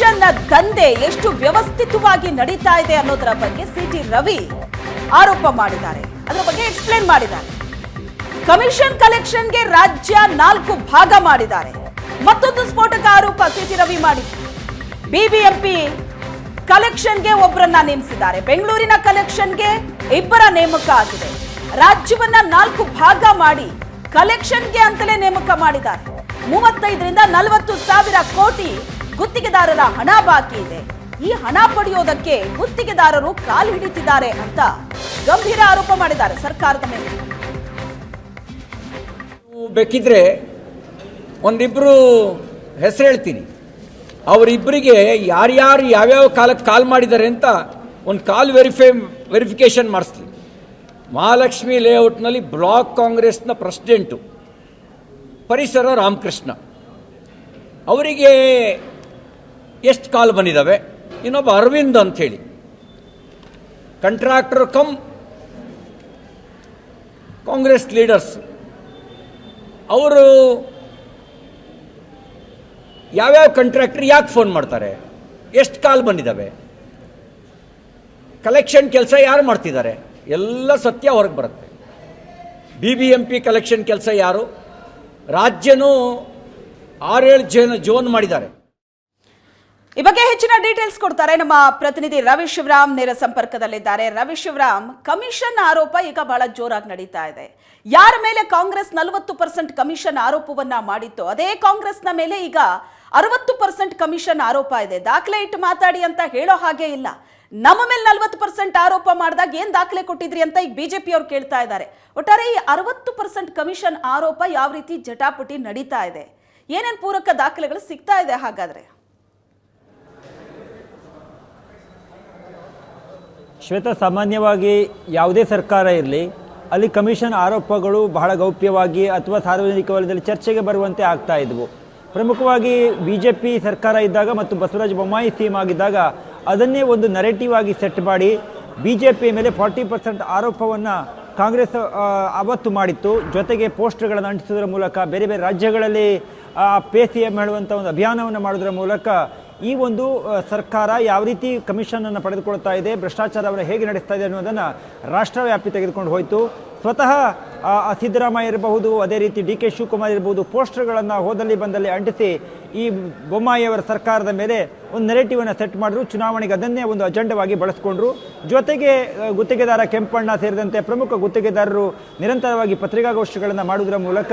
Commission ದಂಧೆ ಎಷ್ಟು ವ್ಯವಸ್ಥಿತವಾಗಿ ನಡೀತಾ ಇದೆ ಅನ್ನೋದರ ಬಗ್ಗೆ ಸಿ ಟಿ ರವಿ ಆರೋಪ ಮಾಡಿದ್ದಾರೆ. ಅದರ ಬಗ್ಗೆ ಎಕ್ಸ್ಪ್ಲೇನ್ ಮಾಡಿದ್ದಾರೆ. ಕಮಿಷನ್ ಕಲೆಕ್ಷನ್ಗೆ ರಾಜ್ಯ ನಾಲ್ಕು ಭಾಗ ಮಾಡಿದ್ದಾರೆ. ಮತ್ತೊಂದು ಸ್ಫೋಟಕ ಆರೋಪ ಸಿ ಟಿ ರವಿ ಮಾಡಿ ಬಿಬಿಎಂಪಿ ಕಲೆಕ್ಷನ್ಗೆ ಒಬ್ಬರನ್ನ ನೇಮಿಸಿದ್ದಾರೆ. ಬೆಂಗಳೂರಿನ ಕಲೆಕ್ಷನ್ಗೆ ಇಬ್ಬರ ನೇಮಕ ಆಗಿದೆ. ರಾಜ್ಯವನ್ನ ನಾಲ್ಕು ಭಾಗ ಮಾಡಿ ಕಲೆಕ್ಷನ್ಗೆ ಅಂತಲೇ ನೇಮಕ ಮಾಡಿದ್ದಾರೆ. ಮೂವತ್ತೈದರಿಂದ ನಲವತ್ತು ಸಾವಿರ ಕೋಟಿ ಗುತ್ತಿಗೆದಾರರ ಹಣ ಬಾಕಿ ಇದೆ. ಈ ಹಣ ಪಡೆಯೋದಕ್ಕೆ ಗುತ್ತಿಗೆದಾರರು ಕಾಲು ಹಿಡಿತಿದ್ದಾರೆ ಅಂತ ಗಂಭೀರ ಆರೋಪ ಮಾಡಿದ್ದಾರೆ ಸರ್ಕಾರದ ಮೇಲೆ. ಬೇಕಿದ್ರೆ ಒಂದಿಬ್ಬರು ಹೆಸರು ಹೇಳ್ತೀನಿ. ಅವರಿಬ್ಬರಿಗೆ ಯಾರ್ಯಾರು ಯಾವ್ಯಾವ ಕಾಲಕ್ಕೆ ಕಾಲ್ ಮಾಡಿದ್ದಾರೆ ಅಂತ ಒಂದು ಕಾಲ್ ವೆರಿಫೈ, ವೆರಿಫಿಕೇಷನ್ ಮಾಡಿಸ್ತೀನಿ. ಮಹಾಲಕ್ಷ್ಮಿ ಲೇಔಟ್ನಲ್ಲಿ ಬ್ಲಾಕ್ ಕಾಂಗ್ರೆಸ್ನ ಪ್ರೆಸಿಡೆಂಟು ಪರಿಸರ ರಾಮಕೃಷ್ಣ. ಅವರಿಗೆ ಎಷ್ಟು ಕಾಲ್ ಬಂದಿದ್ದಾವೆ ಇನ್ನೊಬ್ಬ ಅರವಿಂದ್ ಅಂಥೇಳಿ ಕಂಟ್ರಾಕ್ಟರ್ ಕಮ್ ಕಾಂಗ್ರೆಸ್ ಲೀಡರ್ಸ್ ಅವರು ಯಾವ್ಯಾವ ಕಂಟ್ರಾಕ್ಟರ್ ಯಾಕೆ ಫೋನ್ ಮಾಡ್ತಾರೆ? ಎಷ್ಟು ಕಾಲ್ ಬಂದಿದ್ದಾವೆ ಕಲೆಕ್ಷನ್ ಕೆಲಸ ಯಾರು ಮಾಡ್ತಿದ್ದಾರೆ? ಎಲ್ಲ ಸತ್ಯ ಹೊರಗೆ ಬರುತ್ತೆ. B B M P collection ಕೆಲಸ ಯಾರು? ರಾಜ್ಯನೂ ಆರೇಳು ಜನ ಜೋನ್ ಮಾಡಿದ್ದಾರೆ. ಈ ಬಗ್ಗೆ ಹೆಚ್ಚಿನ ಡೀಟೇಲ್ಸ್ ಕೊಡ್ತಾರೆ ನಮ್ಮ ಪ್ರತಿನಿಧಿ ರವಿ ಶಿವರಾಮ್ ನೇರ ಸಂಪರ್ಕದಲ್ಲಿದ್ದಾರೆ. ರವಿ ಶಿವರಾಮ್, ಕಮಿಷನ್ ಆರೋಪ ಈಗ ಬಹಳ ಜೋರಾಗಿ ನಡೀತಾ ಇದೆ. ಯಾರ ಮೇಲೆ ಕಾಂಗ್ರೆಸ್ ನಲವತ್ತು ಪರ್ಸೆಂಟ್ ಕಮಿಷನ್ ಆರೋಪವನ್ನ ಮಾಡಿತ್ತು, ಅದೇ ಕಾಂಗ್ರೆಸ್ನ ಮೇಲೆ ಈಗ ಅರವತ್ತು ಪರ್ಸೆಂಟ್ ಕಮಿಷನ್ ಆರೋಪ ಇದೆ. ದಾಖಲೆ ಇಟ್ಟು ಮಾತಾಡಿ ಅಂತ ಹೇಳೋ ಹಾಗೆ ಇಲ್ಲ. ನಮ್ಮ ಮೇಲೆ ನಲವತ್ತು ಪರ್ಸೆಂಟ್ ಆರೋಪ ಮಾಡಿದಾಗ ಏನ್ ದಾಖಲೆ ಕೊಟ್ಟಿದ್ರಿ ಅಂತ ಈಗ ಬಿಜೆಪಿ ಅವರು ಕೇಳ್ತಾ ಇದ್ದಾರೆ. ಒಟ್ಟಾರೆ ಈ ಅರವತ್ತು ಪರ್ಸೆಂಟ್ ಕಮಿಷನ್ ಆರೋಪ ಯಾವ ರೀತಿ ಜಟಾಪಟಿ ನಡೀತಾ ಇದೆ? ಏನೇನು ಪೂರಕ ದಾಖಲೆಗಳು ಸಿಗ್ತಾ ಇದೆ ಹಾಗಾದ್ರೆ? ಶ್ವೇತ, ಸಾಮಾನ್ಯವಾಗಿ ಯಾವುದೇ ಸರ್ಕಾರ ಇರಲಿ, ಅಲ್ಲಿ ಕಮಿಷನ್ ಆರೋಪಗಳು ಬಹಳ ಗೌಪ್ಯವಾಗಿ ಅಥವಾ ಸಾರ್ವಜನಿಕ ವಲಯದಲ್ಲಿ ಚರ್ಚೆಗೆ ಬರುವಂತೆ ಆಗ್ತಾ ಇದ್ವು. ಪ್ರಮುಖವಾಗಿ ಬಿ ಜೆ ಪಿ ಸರ್ಕಾರ ಇದ್ದಾಗ ಮತ್ತು ಬಸವರಾಜ ಬೊಮ್ಮಾಯಿ ಸಿಎಂ ಆಗಿದ್ದಾಗ ಅದನ್ನೇ ಒಂದು ನರೇಟಿವ್ ಆಗಿ ಸೆಟ್ ಮಾಡಿ ಬಿ ಜೆ ಪಿ ಮೇಲೆ ಫಾರ್ಟಿ ಪರ್ಸೆಂಟ್ ಆರೋಪವನ್ನು ಕಾಂಗ್ರೆಸ್ ಅವತ್ತು ಮಾಡಿತ್ತು. ಜೊತೆಗೆ ಪೋಸ್ಟರ್ಗಳನ್ನು ಅಂಟಿಸೋದ್ರ ಮೂಲಕ ಬೇರೆ ಬೇರೆ ರಾಜ್ಯಗಳಲ್ಲಿ ಪೇ ಸಿ ಎಂ ಹೇಳುವಂಥ ಒಂದು ಅಭಿಯಾನವನ್ನು ಮಾಡೋದ್ರ ಮೂಲಕ ಈ ಒಂದು ಸರ್ಕಾರ ಯಾವ ರೀತಿ ಕಮಿಷನನ್ನು ಪಡೆದುಕೊಳ್ತಾ ಇದೆ ಭ್ರಷ್ಟಾಚಾರವನ್ನು ಹೇಗೆ ನಡೆಸ್ತಾ ಇದೆ ಅನ್ನೋದನ್ನು ರಾಷ್ಟ್ರವ್ಯಾಪಿ ತೆಗೆದುಕೊಂಡು ಹೋಯಿತು. ಸ್ವತಃ ಸಿದ್ದರಾಮಯ್ಯ ಇರಬಹುದು, ಅದೇ ರೀತಿ ಡಿ ಕೆ ಶಿವಕುಮಾರ್ ಇರಬಹುದು, ಪೋಸ್ಟರ್ಗಳನ್ನು ಹೋದಲ್ಲಿ ಬಂದಲ್ಲಿ ಅಂಟಿಸಿ ಈ ಬೊಮ್ಮಾಯಿಯವರ ಸರ್ಕಾರದ ಮೇಲೆ ಒಂದು ನೆರೆಟಿವನ್ನು ಸೆಟ್ ಮಾಡಿದ್ರು. ಚುನಾವಣೆಗೆ ಅದನ್ನೇ ಒಂದು ಅಜೆಂಡವಾಗಿ ಬಳಸ್ಕೊಂಡ್ರು. ಜೊತೆಗೆ ಗುತ್ತಿಗೆದಾರ ಕೆಂಪಣ್ಣ ಸೇರಿದಂತೆ ಪ್ರಮುಖ ಗುತ್ತಿಗೆದಾರರು ನಿರಂತರವಾಗಿ ಪತ್ರಿಕಾಗೋಷ್ಠಿಗಳನ್ನು ಮಾಡುವುದರ ಮೂಲಕ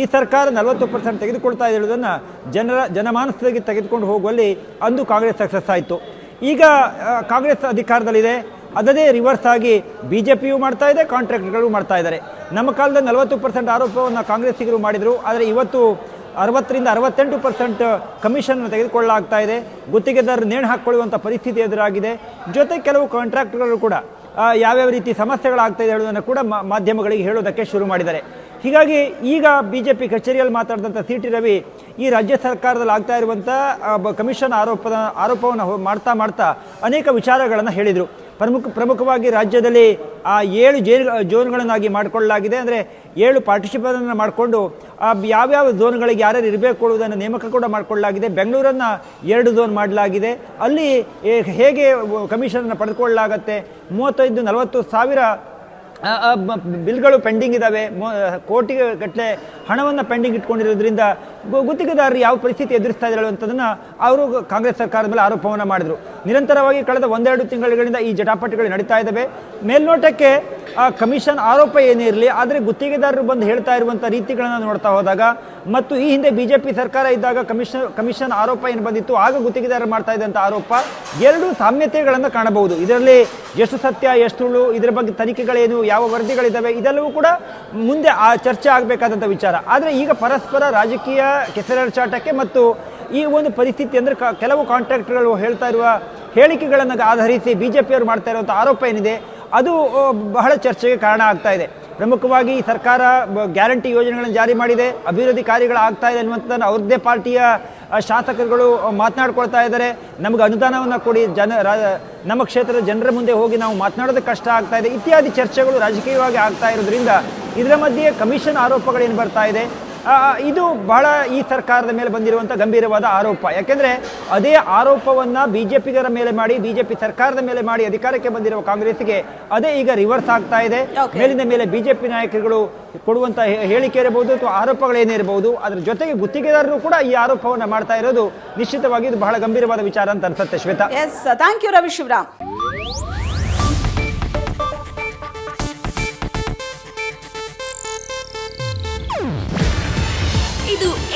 ಈ ಸರ್ಕಾರ ನಲವತ್ತು ಪರ್ಸೆಂಟ್ ತೆಗೆದುಕೊಳ್ತಾ ಇರೋದನ್ನು ಜನರ, ಜನಮಾನಸದಲ್ಲಿ ತೆಗೆದುಕೊಂಡು ಹೋಗುವಲ್ಲಿ ಅಂದು ಕಾಂಗ್ರೆಸ್ ಸಕ್ಸಸ್ ಆಯಿತು. ಈಗ ಕಾಂಗ್ರೆಸ್ ಅಧಿಕಾರದಲ್ಲಿದೆ. ಅದನ್ನೇ ರಿವರ್ಸ್ ಆಗಿ ಬಿ ಜೆ ಪಿಯು ಮಾಡ್ತಾ ಇದೆ ಕಾಂಟ್ರಾಕ್ಟ್ಗಳು ಮಾಡ್ತಾ ಇದ್ದಾರೆ. ನಮ್ಮ ಕಾಲದಲ್ಲಿ ನಲವತ್ತು ಪರ್ಸೆಂಟ್ ಆರೋಪವನ್ನು ಕಾಂಗ್ರೆಸ್ಸಿಗರು ಮಾಡಿದರು. ಆದರೆ ಇವತ್ತು ಅರವತ್ತರಿಂದ ಅರವತ್ತೆಂಟು ಪರ್ಸೆಂಟ್ ಕಮಿಷನ್ ತೆಗೆದುಕೊಳ್ಳಲಾಗ್ತಾ ಇದೆ. ಗುತ್ತಿಗೆದಾರರು ನೇಣು ಹಾಕ್ಕೊಳ್ಳುವಂಥ ಪರಿಸ್ಥಿತಿ ಎದುರಾಗಿದೆ. ಜೊತೆ ಕೆಲವು ಕಾಂಟ್ರಾಕ್ಟ್ಗಳು ಕೂಡ ಯಾವ್ಯಾವ ರೀತಿ ಸಮಸ್ಯೆಗಳಾಗ್ತಾ ಇದೆ ಹೇಳೋದನ್ನು ಕೂಡ ಮಾಧ್ಯಮಗಳಿಗೆ ಹೇಳೋದಕ್ಕೆ ಶುರು ಮಾಡಿದ್ದಾರೆ. ಹೀಗಾಗಿ ಈಗ ಬಿ ಜೆ ಪಿ ಕಚೇರಿಯಲ್ಲಿ ಮಾತಾಡಿದಂಥ ಸಿ ಟಿ ರವಿ ಈ ರಾಜ್ಯ ಸರ್ಕಾರದಲ್ಲಿ ಆಗ್ತಾ ಇರುವಂಥ ಕಮಿಷನ್ ಆರೋಪದ, ಆರೋಪವನ್ನು ಮಾಡ್ತಾ ಮಾಡ್ತಾ ಅನೇಕ ವಿಚಾರಗಳನ್ನು ಹೇಳಿದರು. ಪ್ರಮುಖ, ಪ್ರಮುಖವಾಗಿ ರಾಜ್ಯದಲ್ಲಿ, ಆ, ಏಳು ಜೇನ್ ಜೋನ್ಗಳನ್ನಾಗಿ ಮಾಡಿಕೊಳ್ಳಲಾಗಿದೆ. ಅಂದರೆ ಏಳು ಪಾರ್ಟಿಸಿಪೇಟನ್ನು ಮಾಡಿಕೊಂಡು ಯಾವ್ಯಾವ ಝೋನ್ಗಳಿಗೆ ಯಾರ್ಯಾರು ಇರಬೇಕು ಅನ್ನೋದನ್ನು ನೇಮಕ ಕೂಡ ಮಾಡಿಕೊಳ್ಳಲಾಗಿದೆ. ಬೆಂಗಳೂರನ್ನು ಎರಡು ಝೋನ್ ಮಾಡಲಾಗಿದೆ. ಅಲ್ಲಿ ಹೇಗೆ ಕಮಿಷನನ್ನು ಪಡೆದುಕೊಳ್ಳಲಾಗತ್ತೆ? ಮೂವತ್ತೈದು, ನಲವತ್ತು ಸಾವಿರ ಬಿಲ್ಗಳು ಪೆಂಡಿಂಗ್ ಇದ್ದಾವೆ ಕೋಟಿ ಗಟ್ಟಲೆ ಹಣವನ್ನು ಪೆಂಡಿಂಗ್ ಇಟ್ಕೊಂಡಿರೋದ್ರಿಂದ ಗುತ್ತಿಗೆದಾರರು ಯಾವ ಪರಿಸ್ಥಿತಿ ಎದುರಿಸ್ತಾ ಇದ್ದಾರೆ ಅಂತದನ್ನು ಅವರು ಕಾಂಗ್ರೆಸ್ ಸರ್ಕಾರದ ಮೇಲೆ ಆರೋಪವನ್ನು ಮಾಡಿದರು. ನಿರಂತರವಾಗಿ ಕಳೆದ ಒಂದೆರಡು ತಿಂಗಳುಗಳಿಂದ ಈ ಜಟಾಪಟಿಗಳು ನಡೀತಾ ಇದ್ದಾವೆ ಮೇಲ್ನೋಟಕ್ಕೆ, ಆ, ಕಮಿಷನ್ ಆರೋಪ ಏನೇ ಇರಲಿ, ಆದರೆ ಗುತ್ತಿಗೆದಾರರು ಬಂದು ಹೇಳ್ತಾ ಇರುವಂಥ ರೀತಿಗಳನ್ನು ನೋಡ್ತಾ ಹೋದಾಗ ಮತ್ತು ಈ ಹಿಂದೆ ಬಿಜೆಪಿ ಸರ್ಕಾರ ಇದ್ದಾಗ ಕಮಿಷನ್ ಕಮಿಷನ್ ಆರೋಪ ಏನು ಬಂದಿತ್ತು? ಆಗ ಗುತ್ತಿಗೆದಾರರು ಮಾಡ್ತಾ ಇದ್ದಂಥ ಆರೋಪ ಎರಡು ಸಾಮ್ಯತೆಗಳನ್ನು ಕಾಣಬಹುದು. ಇದರಲ್ಲಿ ಎಷ್ಟು ಸತ್ಯ, ಎಷ್ಟು ಸುಳ್ಳು, ಇದರ ಬಗ್ಗೆ ತನಿಖೆಗಳೇನು, ಯಾವ ವರದಿಗಳಿದ್ದಾವೆ ಇದೆಲ್ಲವೂ ಕೂಡ ಮುಂದೆ ಆ ಚರ್ಚೆ ಆಗಬೇಕಾದಂಥ ವಿಚಾರ. ಆದರೆ ಈಗ ಪರಸ್ಪರ ರಾಜಕೀಯ ಕೆಸರಚಾಟಕ್ಕೆ ಮತ್ತು ಈ ಒಂದು ಪರಿಸ್ಥಿತಿ ಅಂದರೆ ಕೆಲವು ಕಾಂಟ್ರಾಕ್ಟ್ಗಳು ಹೇಳ್ತಾ ಇರುವ ಹೇಳಿಕೆಗಳನ್ನು ಆಧರಿಸಿ ಬಿ ಜೆ ಪಿಯವರು ಮಾಡ್ತಾ ಇರುವಂಥ ಆರೋಪ ಏನಿದೆ, ಅದು ಬಹಳ ಚರ್ಚೆಗೆ ಕಾರಣ ಆಗ್ತಾ ಇದೆ. ಪ್ರಮುಖವಾಗಿ ಸರ್ಕಾರ ಗ್ಯಾರಂಟಿ ಯೋಜನೆಗಳನ್ನು ಜಾರಿ ಮಾಡಿದೆ. ಅಭಿವೃದ್ಧಿ ಕಾರ್ಯಗಳು ಆಗ್ತಾ ಇದೆ ಅನ್ನುವಂಥದ್ದನ್ನು ಅವ್ರದ್ದೇ ಪಾರ್ಟಿಯ ಶಾಸಕರುಗಳು ಮಾತನಾಡ್ಕೊಳ್ತಾ ಇದ್ದಾರೆ. ನಮಗೆ ಅನುದಾನವನ್ನು ಕೊಡಿ, ಜನ ನಮ್ಮ ಕ್ಷೇತ್ರದ ಜನರ ಮುಂದೆ ಹೋಗಿ ನಾವು ಮಾತನಾಡೋದು ಕಷ್ಟ ಆಗ್ತಾ ಇದೆ. ಇತ್ಯಾದಿ ಚರ್ಚೆಗಳು ರಾಜಕೀಯವಾಗಿ ಆಗ್ತಾ ಇರೋದ್ರಿಂದ ಇದರ ಮಧ್ಯೆ ಕಮಿಷನ್ ಆರೋಪಗಳೇನು ಬರ್ತಾ ಇದೆ? ಇದು ಬಹಳ ಈ ಸರ್ಕಾರದ ಮೇಲೆ ಬಂದಿರುವಂಥ ಗಂಭೀರವಾದ ಆರೋಪ. ಯಾಕೆಂದ್ರೆ ಅದೇ ಆರೋಪವನ್ನ ಬಿಜೆಪಿಗರ ಮೇಲೆ ಮಾಡಿ ಬಿಜೆಪಿ ಸರ್ಕಾರದ ಮೇಲೆ ಮಾಡಿ ಅಧಿಕಾರಕ್ಕೆ ಬಂದಿರುವ ಕಾಂಗ್ರೆಸ್ಗೆ ಅದೇ ಈಗ ರಿವರ್ಸ್ ಆಗ್ತಾ ಇದೆ. ಮೇಲಿನ ಮೇಲೆ ಬಿ ಮೇಲೆ ಬಿಜೆಪಿ ನಾಯಕರುಗಳು ಕೊಡುವಂತ ಹೇ- ಹೇಳಿಕೆ ಇರಬಹುದು ಅಥವಾ ಆರೋಪಗಳೇನೇ ಇರಬಹುದು ಅದರ ಜೊತೆಗೆ ಗುತ್ತಿಗೆದಾರರು ಕೂಡ ಈ ಆರೋಪವನ್ನು ಮಾಡ್ತಾ ಇರೋದು ನಿಶ್ಚಿತವಾಗಿ ಇದು ಬಹಳ ಗಂಭೀರವಾದ ವಿಚಾರ ಅಂತ ಅನ್ಸುತ್ತೆ Shweta. Yes thank you Ravi Shivaram